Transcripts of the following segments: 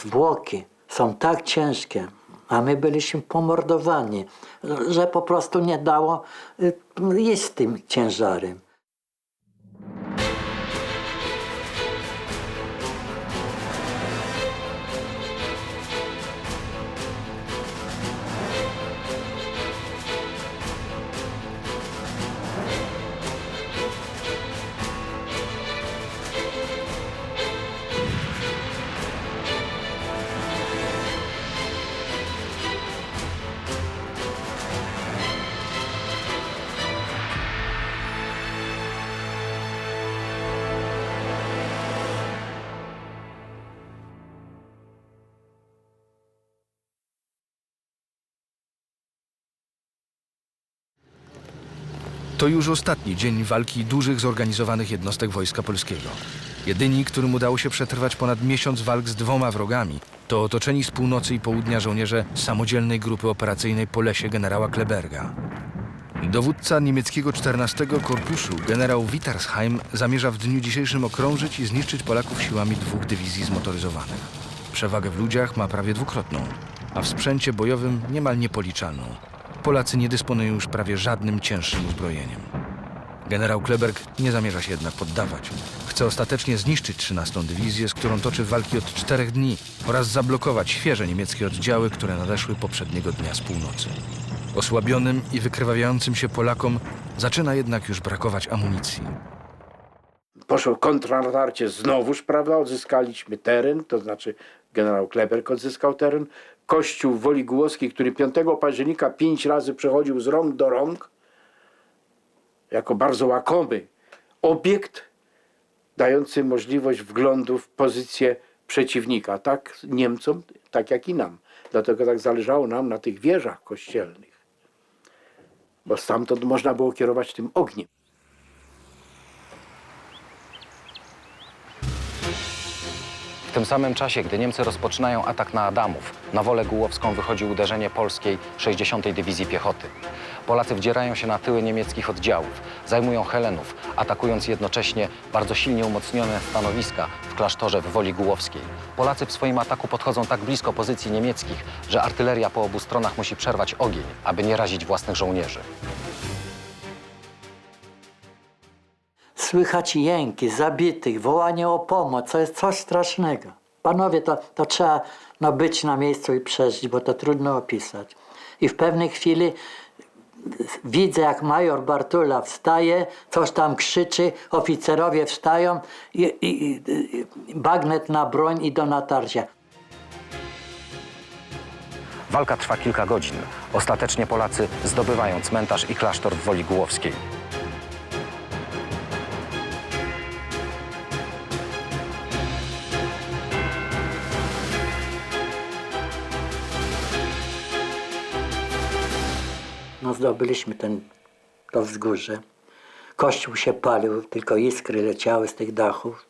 zwłoki są tak ciężkie, a my byliśmy pomordowani, że po prostu nie dało y, iść z tym ciężarem. To już ostatni dzień walki dużych zorganizowanych jednostek Wojska Polskiego. Jedyni, którym udało się przetrwać ponad miesiąc walk z dwoma wrogami, to otoczeni z północy i południa żołnierze samodzielnej grupy operacyjnej po lesie generała Kleberga. Dowódca niemieckiego 14 Korpusu, generał Wittersheim, zamierza w dniu dzisiejszym okrążyć i zniszczyć Polaków siłami dwóch dywizji zmotoryzowanych. Przewagę w ludziach ma prawie dwukrotną, a w sprzęcie bojowym niemal niepoliczalną. Polacy nie dysponują już prawie żadnym cięższym uzbrojeniem. Generał Kleberg nie zamierza się jednak poddawać. Chce ostatecznie zniszczyć 13 dywizję, z którą toczy walki od czterech dni oraz zablokować świeże niemieckie oddziały, które nadeszły poprzedniego dnia z północy. Osłabionym i wykrwawiającym się Polakom zaczyna jednak już brakować amunicji. Poszło kontrnatarcie znowuż, prawda, odzyskaliśmy teren, to znaczy generał Kleberg odzyskał teren. Kościół Woli Głowskiej, który 5 października pięć razy przechodził z rąk do rąk, jako bardzo łakomy obiekt, dający możliwość wglądu w pozycję przeciwnika, tak Niemcom, tak jak i nam. Dlatego tak zależało nam na tych wieżach kościelnych, bo stamtąd można było kierować tym ogniem. W tym samym czasie, gdy Niemcy rozpoczynają atak na Adamów, na wolę Gułowską wychodzi uderzenie polskiej 60. Dywizji Piechoty. Polacy wdzierają się na tyły niemieckich oddziałów, zajmują Helenów, atakując jednocześnie bardzo silnie umocnione stanowiska w klasztorze w Woli Gułowskiej. Polacy w swoim ataku podchodzą tak blisko pozycji niemieckich, że artyleria po obu stronach musi przerwać ogień, aby nie razić własnych żołnierzy. Słychać jęki zabitych, wołanie o pomoc, to jest coś strasznego. Panowie, to, to trzeba no, być na miejscu i przeżyć, bo to trudno opisać. I w pewnej chwili widzę, jak major Bartula wstaje, coś tam krzyczy, oficerowie wstają i, i, i, bagnet na broń i do natarcia. Walka trwa kilka godzin. Ostatecznie Polacy zdobywają cmentarz i klasztor w Woli Gułowskiej. Zdobyliśmy ten, to wzgórze. Kościół się palił, tylko iskry leciały z tych dachów.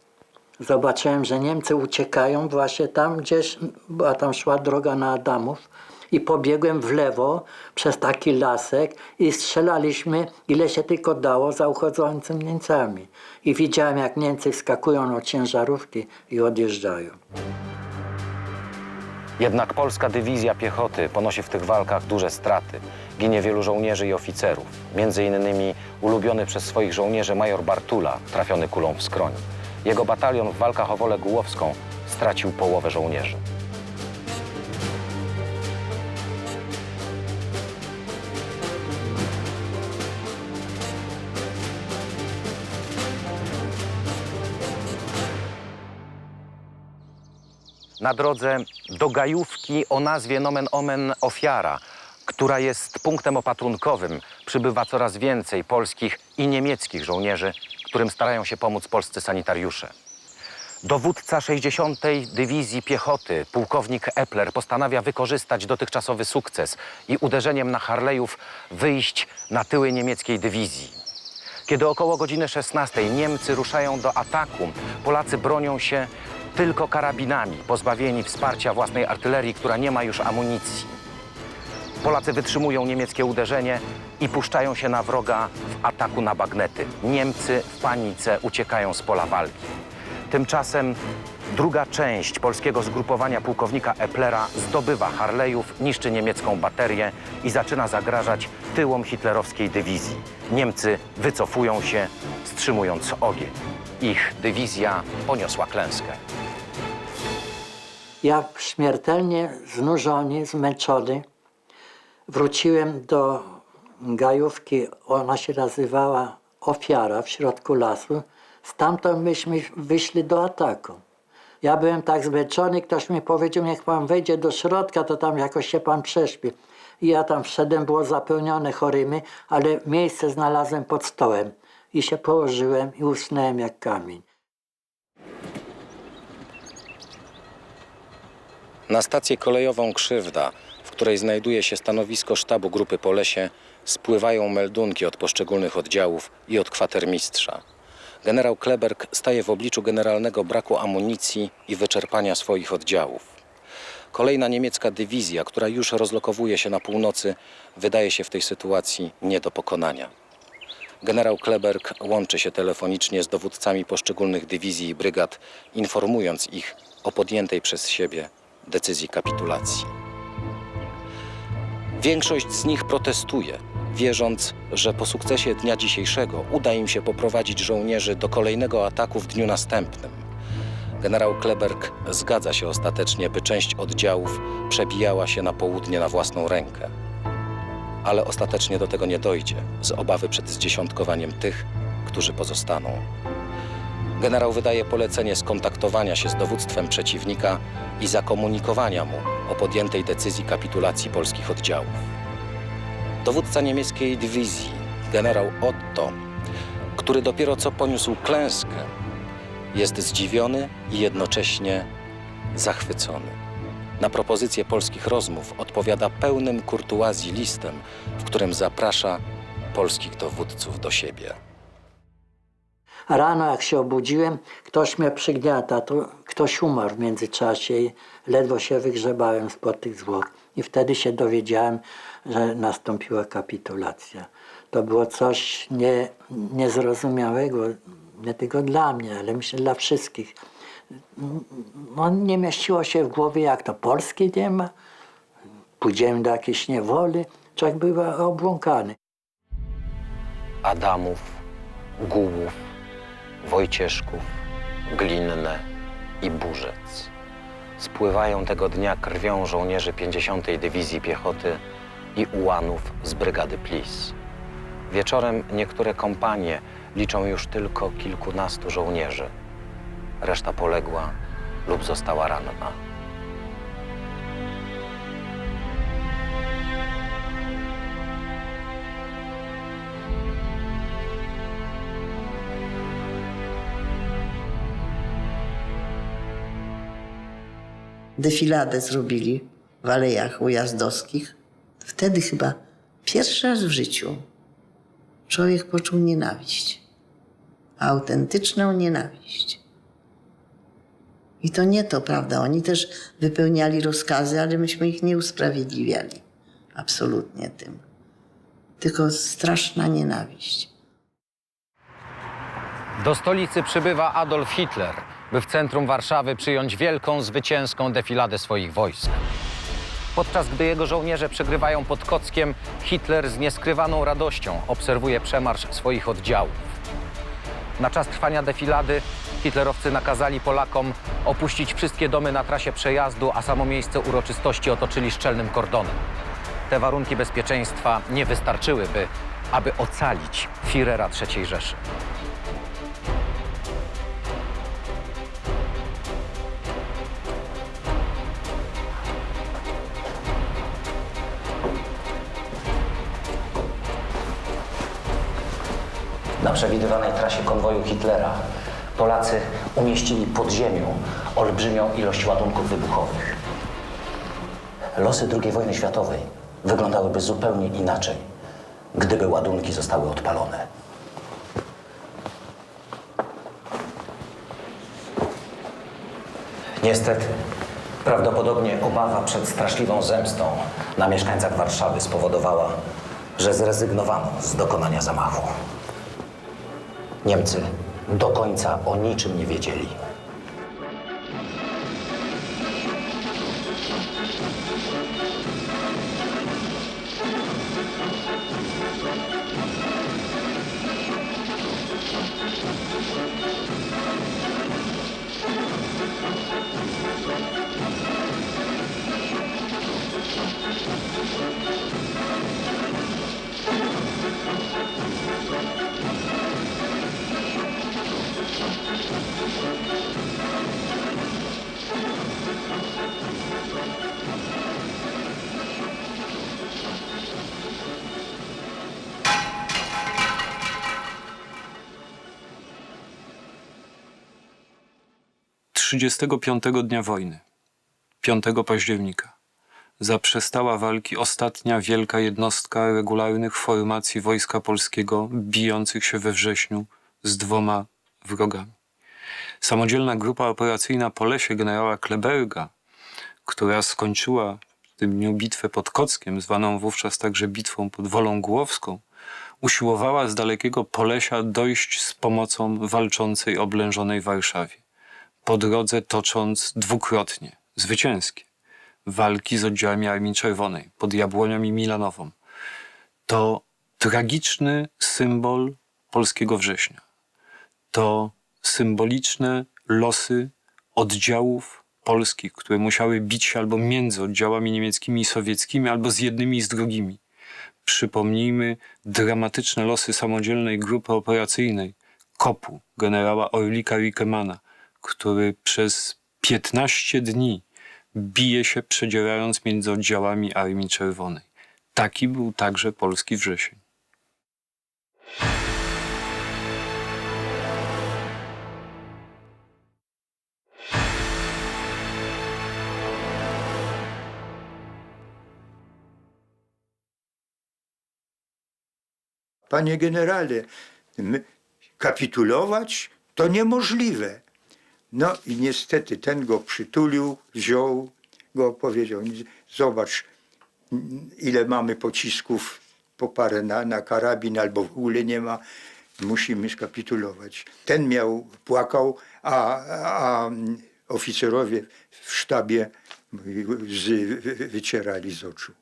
Zobaczyłem, że Niemcy uciekają właśnie tam gdzieś, była tam szła droga na Adamów i pobiegłem w lewo przez taki lasek i strzelaliśmy ile się tylko dało za uchodzącymi Niemcami. I widziałem jak Niemcy wskakują na ciężarówki i odjeżdżają. Jednak polska dywizja piechoty ponosi w tych walkach duże straty. Ginie wielu żołnierzy i oficerów, między innymi ulubiony przez swoich żołnierzy major Bartula, trafiony kulą w skroń. Jego batalion w walkach o Wolę Gułowską stracił połowę żołnierzy. Na drodze do Gajówki o nazwie nomen omen Ofiara, która jest punktem opatrunkowym, przybywa coraz więcej polskich i niemieckich żołnierzy, którym starają się pomóc polscy sanitariusze. Dowódca 60. Dywizji Piechoty, pułkownik Epler, postanawia wykorzystać dotychczasowy sukces i uderzeniem na Harlejów wyjść na tyły niemieckiej dywizji. Kiedy około godziny 16 Niemcy ruszają do ataku, Polacy bronią się tylko karabinami, pozbawieni wsparcia własnej artylerii, która nie ma już amunicji. Polacy wytrzymują niemieckie uderzenie i puszczają się na wroga w ataku na bagnety. Niemcy w panice uciekają z pola walki. Tymczasem Druga część polskiego zgrupowania pułkownika Eplera zdobywa Harlejów, niszczy niemiecką baterię i zaczyna zagrażać tyłom hitlerowskiej dywizji. Niemcy wycofują się, wstrzymując ogień. Ich dywizja poniosła klęskę. Ja śmiertelnie znużony, zmęczony wróciłem do gajówki, ona się nazywała Ofiara w środku lasu. Stamtąd myśmy wyszli do ataku. Ja byłem tak zmęczony, ktoś mi powiedział, niech pan wejdzie do środka, to tam jakoś się pan prześpi. I ja tam wszedłem, było zapełnione chorymi, ale miejsce znalazłem pod stołem. I się położyłem i usnąłem jak kamień. Na stację kolejową Krzywda, w której znajduje się stanowisko sztabu grupy Polesie, spływają meldunki od poszczególnych oddziałów i od kwatermistrza. Generał Kleberg staje w obliczu generalnego braku amunicji i wyczerpania swoich oddziałów. Kolejna niemiecka dywizja, która już rozlokowuje się na północy, wydaje się w tej sytuacji nie do pokonania. Generał Kleberg łączy się telefonicznie z dowódcami poszczególnych dywizji i brygad, informując ich o podjętej przez siebie decyzji kapitulacji. Większość z nich protestuje, wierząc, że po sukcesie dnia dzisiejszego uda im się poprowadzić żołnierzy do kolejnego ataku w dniu następnym. Generał Kleberg zgadza się ostatecznie, by część oddziałów przebijała się na południe na własną rękę. Ale ostatecznie do tego nie dojdzie, z obawy przed zdziesiątkowaniem tych, którzy pozostaną. Generał wydaje polecenie skontaktowania się z dowództwem przeciwnika i zakomunikowania mu o podjętej decyzji kapitulacji polskich oddziałów. Dowódca niemieckiej dywizji, generał Otto, który dopiero co poniósł klęskę, jest zdziwiony i jednocześnie zachwycony. Na propozycję polskich rozmów odpowiada pełnym kurtuazji listem, w którym zaprasza polskich dowódców do siebie. Rano jak się obudziłem, ktoś mnie przygniata, to ktoś umarł w międzyczasie i ledwo się wygrzebałem spod tych zwłok. I wtedy się dowiedziałem, że nastąpiła kapitulacja. To było coś nie, niezrozumiałego, nie tylko dla mnie, ale myślę dla wszystkich. No, nie mieściło się w głowie, jak to Polski nie ma. Pójdziemy do jakiejś niewoli. Człowiek bywa obłąkany. Adamów, Gułów, Wojcieszków, Glinne i Burzec. Spływają tego dnia krwią żołnierzy 50. Dywizji Piechoty i ułanów z brygady Plis. Wieczorem niektóre kompanie liczą już tylko kilkunastu żołnierzy. Reszta poległa lub została ranna. Defiladę zrobili w alejach ujazdowskich. Wtedy chyba pierwszy raz w życiu człowiek poczuł nienawiść. Autentyczną nienawiść. I to nie to, prawda? Oni też wypełniali rozkazy, ale myśmy ich nie usprawiedliwiali. Absolutnie tym. Tylko straszna nienawiść. Do stolicy przybywa Adolf Hitler, by w centrum Warszawy przyjąć wielką, zwycięską defiladę swoich wojsk. Podczas gdy jego żołnierze przegrywają pod Kockiem, Hitler z nieskrywaną radością obserwuje przemarsz swoich oddziałów. Na czas trwania defilady hitlerowcy nakazali Polakom opuścić wszystkie domy na trasie przejazdu, a samo miejsce uroczystości otoczyli szczelnym kordonem. Te warunki bezpieczeństwa nie wystarczyłyby, aby ocalić Führera III Rzeszy. Przewidywanej trasie konwoju Hitlera Polacy umieścili pod ziemią olbrzymią ilość ładunków wybuchowych. Losy II wojny światowej wyglądałyby zupełnie inaczej, gdyby ładunki zostały odpalone. Niestety, prawdopodobnie obawa przed straszliwą zemstą na mieszkańcach Warszawy spowodowała, że zrezygnowano z dokonania zamachu. Niemcy do końca o niczym nie wiedzieli. 35 dnia wojny, 5 października, zaprzestała walki ostatnia wielka jednostka regularnych formacji Wojska Polskiego bijących się we wrześniu z dwoma wrogami. Samodzielna grupa operacyjna po lesie generała Kleberga, która skończyła w tym dniu bitwę pod Kockiem, zwaną wówczas także bitwą pod Wolą Głowską, usiłowała z dalekiego Polesia dojść z pomocą walczącej oblężonej Warszawie. Po drodze tocząc dwukrotnie, zwycięskie, walki z oddziałami Armii Czerwonej pod Jabłonią i Milanową. To tragiczny symbol polskiego września. To symboliczne losy oddziałów polskich, które musiały bić się albo między oddziałami niemieckimi i sowieckimi, albo z jednymi i z drugimi. Przypomnijmy dramatyczne losy samodzielnej grupy operacyjnej KOP-u generała Orlika Rickemana, który przez 15 dni bije się przedzierając między oddziałami Armii Czerwonej. Taki był także polski wrzesień. Panie generale, kapitulować to niemożliwe. No i niestety ten go przytulił, wziął go, powiedział, zobacz ile mamy pocisków po parę na, na karabin albo w ogóle nie ma, musimy skapitulować. Ten miał, płakał, a, a oficerowie w sztabie wy- wycierali z oczu.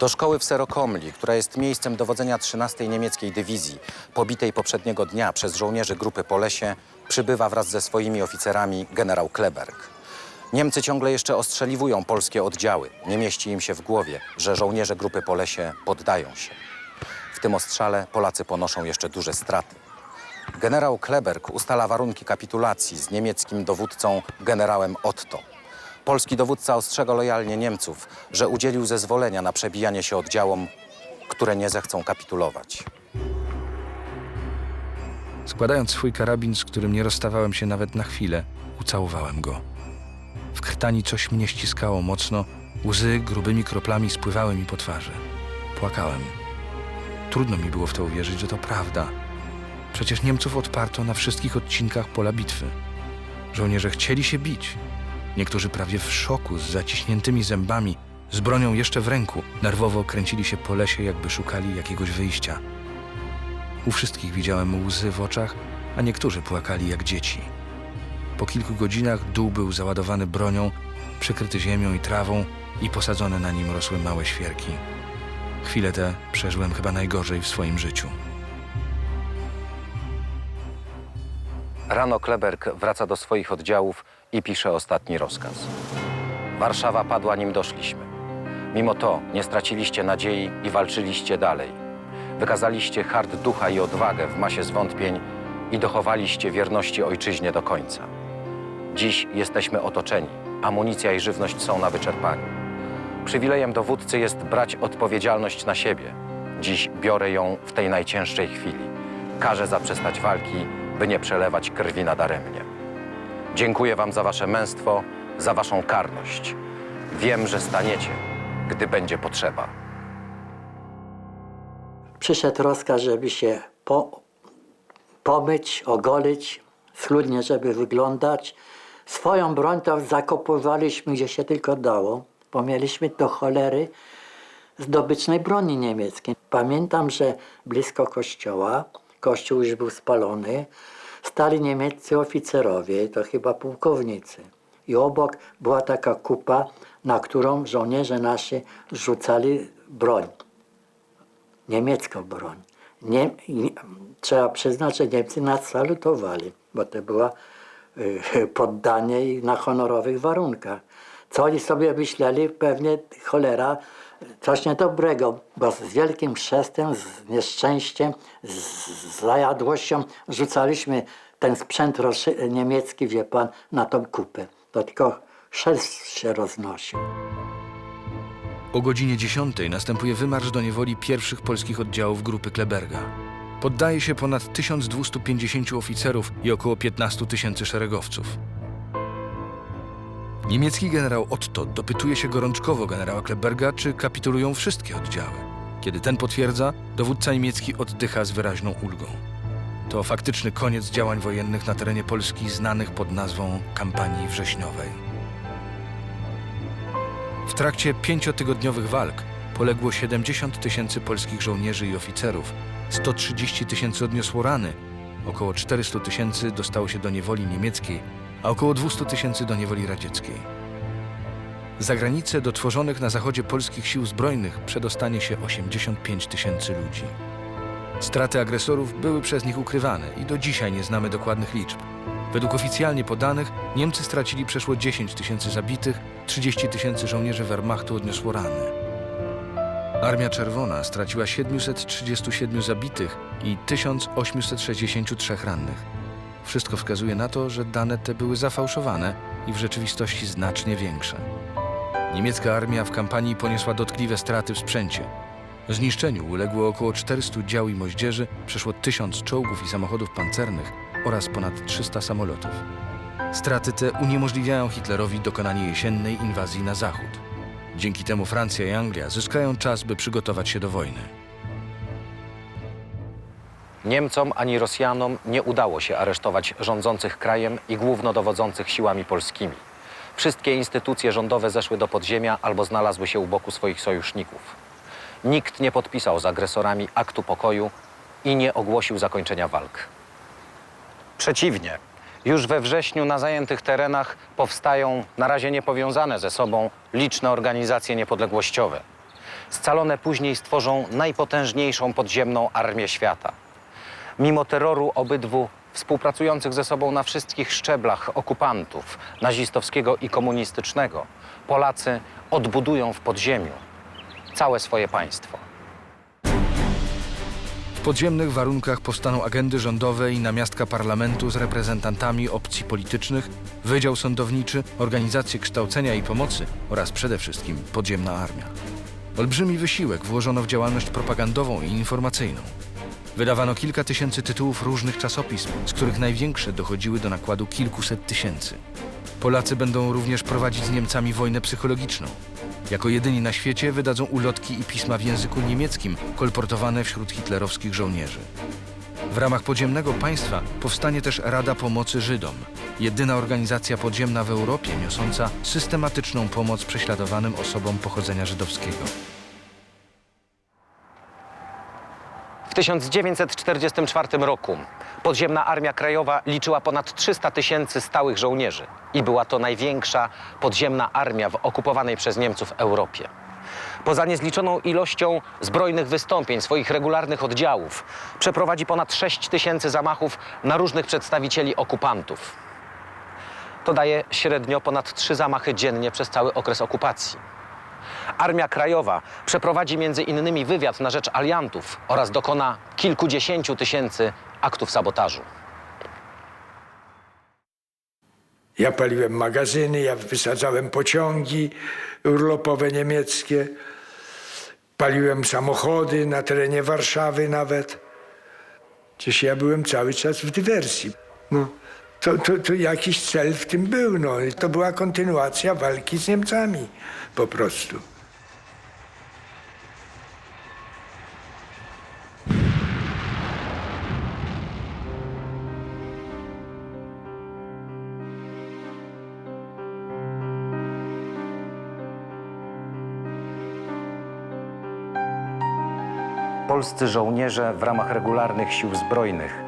Do szkoły w Serokomli, która jest miejscem dowodzenia 13 niemieckiej dywizji, pobitej poprzedniego dnia przez żołnierzy grupy Polesie, przybywa wraz ze swoimi oficerami generał Kleberg. Niemcy ciągle jeszcze ostrzeliwują polskie oddziały. Nie mieści im się w głowie, że żołnierze grupy Polesie poddają się. W tym ostrzale Polacy ponoszą jeszcze duże straty. Generał Kleberg ustala warunki kapitulacji z niemieckim dowódcą generałem Otto. Polski dowódca ostrzega lojalnie Niemców, że udzielił zezwolenia na przebijanie się oddziałom, które nie zechcą kapitulować. Składając swój karabin, z którym nie rozstawałem się nawet na chwilę, ucałowałem go. W krtani coś mnie ściskało mocno, łzy grubymi kroplami spływały mi po twarzy. Płakałem. Trudno mi było w to uwierzyć, że to prawda. Przecież Niemców odparto na wszystkich odcinkach pola bitwy. Żołnierze chcieli się bić. Niektórzy prawie w szoku, z zaciśniętymi zębami, z bronią jeszcze w ręku, nerwowo kręcili się po lesie, jakby szukali jakiegoś wyjścia. U wszystkich widziałem łzy w oczach, a niektórzy płakali jak dzieci. Po kilku godzinach dół był załadowany bronią, przykryty ziemią i trawą i posadzone na nim rosły małe świerki. Chwilę te przeżyłem chyba najgorzej w swoim życiu. Rano Kleberg wraca do swoich oddziałów i pisze ostatni rozkaz. Warszawa padła, nim doszliśmy. Mimo to nie straciliście nadziei i walczyliście dalej. Wykazaliście hart ducha i odwagę w masie zwątpień i dochowaliście wierności ojczyźnie do końca. Dziś jesteśmy otoczeni. Amunicja i żywność są na wyczerpaniu. Przywilejem dowódcy jest brać odpowiedzialność na siebie. Dziś biorę ją w tej najcięższej chwili. Każę zaprzestać walki, by nie przelewać krwi nadaremnie. Dziękuję wam za wasze męstwo, za waszą karność. Wiem, że staniecie, gdy będzie potrzeba. Przyszedł rozkaz, żeby się po, pomyć, ogolić, schludnie, żeby wyglądać. Swoją broń to zakopywaliśmy, gdzie się tylko dało, bo mieliśmy do cholery zdobycznej broni niemieckiej. Pamiętam, że blisko kościoła, kościół już był spalony, stali niemieccy oficerowie, to chyba pułkownicy. I obok była taka kupa, na którą żołnierze nasi rzucali broń niemiecką broń. Nie, nie, trzeba przyznać, że Niemcy nas salutowali, bo to było y, poddanie i na honorowych warunkach. Co oni sobie myśleli, pewnie cholera, coś niedobrego, bo z wielkim chrzestem, z nieszczęściem, z, zajadłością rzucaliśmy ten sprzęt niemiecki, wie pan, na tą kupę. To tylko chrzest się roznosił. O godzinie 10 następuje wymarsz do niewoli pierwszych polskich oddziałów grupy Kleberga. Poddaje się ponad 1250 oficerów i około 15 tysięcy szeregowców. Niemiecki generał Otto dopytuje się gorączkowo generała Kleberga, czy kapitulują wszystkie oddziały. Kiedy ten potwierdza, dowódca niemiecki oddycha z wyraźną ulgą. To faktyczny koniec działań wojennych na terenie Polski znanych pod nazwą kampanii wrześniowej. W trakcie pięciotygodniowych walk poległo 70 tysięcy polskich żołnierzy i oficerów, 130 tysięcy odniosło rany, około 400 tysięcy dostało się do niewoli niemieckiej, a około 200 tysięcy do niewoli radzieckiej. Za granicę do tworzonych na zachodzie polskich sił zbrojnych przedostanie się 85 tysięcy ludzi. Straty agresorów były przez nich ukrywane i do dzisiaj nie znamy dokładnych liczb. Według oficjalnie podanych Niemcy stracili przeszło 10 tysięcy zabitych, 30 tysięcy żołnierzy Wehrmachtu odniosło rany. Armia Czerwona straciła 737 zabitych i 1863 rannych. Wszystko wskazuje na to, że dane te były zafałszowane i w rzeczywistości znacznie większe. Niemiecka armia w kampanii poniosła dotkliwe straty w sprzęcie. Zniszczeniu uległo około 400 dział i moździerzy, przeszło 1000 czołgów i samochodów pancernych oraz ponad 300 samolotów. Straty te uniemożliwiają Hitlerowi dokonanie jesiennej inwazji na zachód. Dzięki temu Francja i Anglia zyskają czas, by przygotować się do wojny. Niemcom ani Rosjanom nie udało się aresztować rządzących krajem i głównodowodzących siłami polskimi. Wszystkie instytucje rządowe zeszły do podziemia albo znalazły się u boku swoich sojuszników. Nikt nie podpisał z agresorami aktu pokoju i nie ogłosił zakończenia walk. Przeciwnie, już we wrześniu na zajętych terenach powstają, na razie niepowiązane ze sobą, liczne organizacje niepodległościowe. Scalone później stworzą najpotężniejszą podziemną armię świata. Mimo terroru obydwu współpracujących ze sobą na wszystkich szczeblach okupantów nazistowskiego i komunistycznego, Polacy odbudują w podziemiu całe swoje państwo. W podziemnych warunkach powstaną agendy rządowe i namiastka parlamentu z reprezentantami opcji politycznych, wydział sądowniczy, organizacje kształcenia i pomocy oraz przede wszystkim podziemna armia. Olbrzymi wysiłek włożono w działalność propagandową i informacyjną. Wydawano kilka tysięcy tytułów różnych czasopism, z których największe dochodziły do nakładu kilkuset tysięcy. Polacy będą również prowadzić z Niemcami wojnę psychologiczną. Jako jedyni na świecie wydadzą ulotki i pisma w języku niemieckim kolportowane wśród hitlerowskich żołnierzy. W ramach podziemnego państwa powstanie też Rada Pomocy Żydom, jedyna organizacja podziemna w Europie niosąca systematyczną pomoc prześladowanym osobom pochodzenia żydowskiego. W 1944 roku podziemna Armia Krajowa liczyła ponad 300 tysięcy stałych żołnierzy i była to największa podziemna armia w okupowanej przez Niemców Europie. Poza niezliczoną ilością zbrojnych wystąpień swoich regularnych oddziałów przeprowadzi ponad 6 tysięcy zamachów na różnych przedstawicieli okupantów. To daje średnio ponad trzy zamachy dziennie przez cały okres okupacji. Armia Krajowa przeprowadzi między innymi wywiad na rzecz aliantów oraz dokona kilkudziesięciu tysięcy aktów sabotażu. Ja paliłem magazyny, ja wysadzałem pociągi urlopowe niemieckie, paliłem samochody na terenie Warszawy nawet. Przecież ja byłem cały czas w dywersji. No, to, to, to jakiś cel w tym był. No. To była kontynuacja walki z Niemcami po prostu. Polscy żołnierze w ramach regularnych sił zbrojnych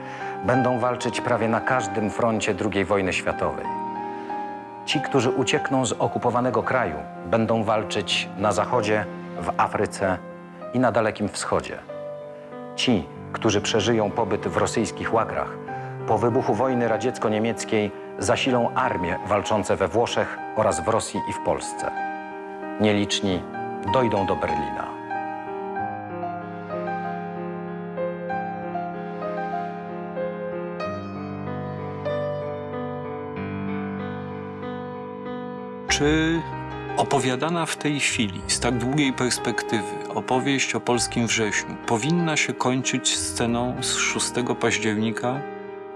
będą walczyć prawie na każdym froncie II wojny światowej. Ci, którzy uciekną z okupowanego kraju, będą walczyć na Zachodzie, w Afryce i na Dalekim Wschodzie. Ci, którzy przeżyją pobyt w rosyjskich łagrach, po wybuchu wojny radziecko-niemieckiej zasilą armie walczące we Włoszech oraz w Rosji i w Polsce. Nieliczni dojdą do Berlina. Czy Opowiadana w tej chwili, z tak długiej perspektywy, opowieść o polskim wrześniu powinna się kończyć sceną z 6 października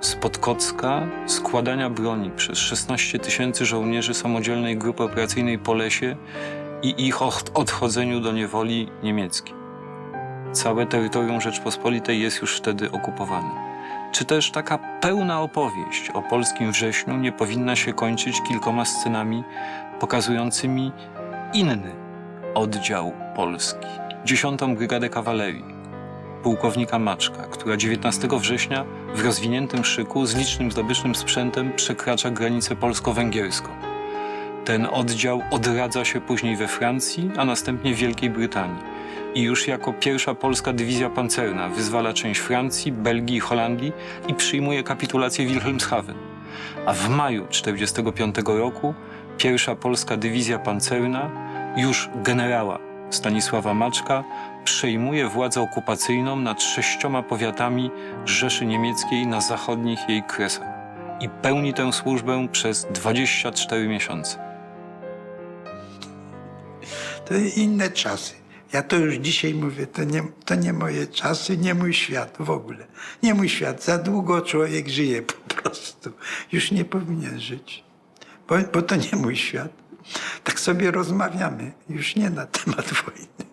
spod Kocka składania broni przez 16 tysięcy żołnierzy samodzielnej grupy operacyjnej po lesie i ich od- odchodzeniu do niewoli niemieckiej. Całe terytorium Rzeczpospolitej jest już wtedy okupowane. Czy też taka pełna opowieść o polskim wrześniu nie powinna się kończyć kilkoma scenami pokazującymi inny oddział Polski, 10. Brygadę Kawalerii, pułkownika Maczka, która 19 września w rozwiniętym szyku z licznym zdobycznym sprzętem przekracza granicę polsko-węgierską. Ten oddział odradza się później we Francji, a następnie w Wielkiej Brytanii i już jako pierwsza polska dywizja pancerna wyzwala część Francji, Belgii i Holandii i przyjmuje kapitulację Wilhelmshaven. A w maju 1945 roku pierwsza polska dywizja pancerna, już generała Stanisława Maczka, przejmuje władzę okupacyjną nad sześcioma powiatami Rzeszy Niemieckiej na zachodnich jej kresach i pełni tę służbę przez 24 miesiące. To inne czasy. Ja to już dzisiaj mówię, to nie, to nie moje czasy, nie mój świat w ogóle. Nie mój świat. Za długo człowiek żyje po prostu. Już nie powinien żyć. Bo, bo to nie mój świat. Tak sobie rozmawiamy, już nie na temat wojny.